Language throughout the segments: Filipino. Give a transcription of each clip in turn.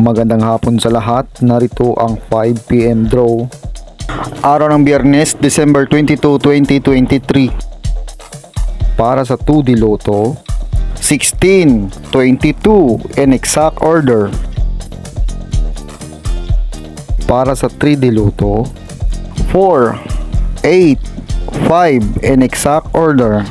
Magandang hapon sa lahat. Narito ang 5pm draw. Araw ng Biyernes, December 22, 2023. Para sa 2D Lotto, 16, 22 in exact order. Para sa 3D Lotto, 4, 8, 5 in exact order.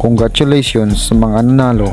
Congratulations sa mga nanalo.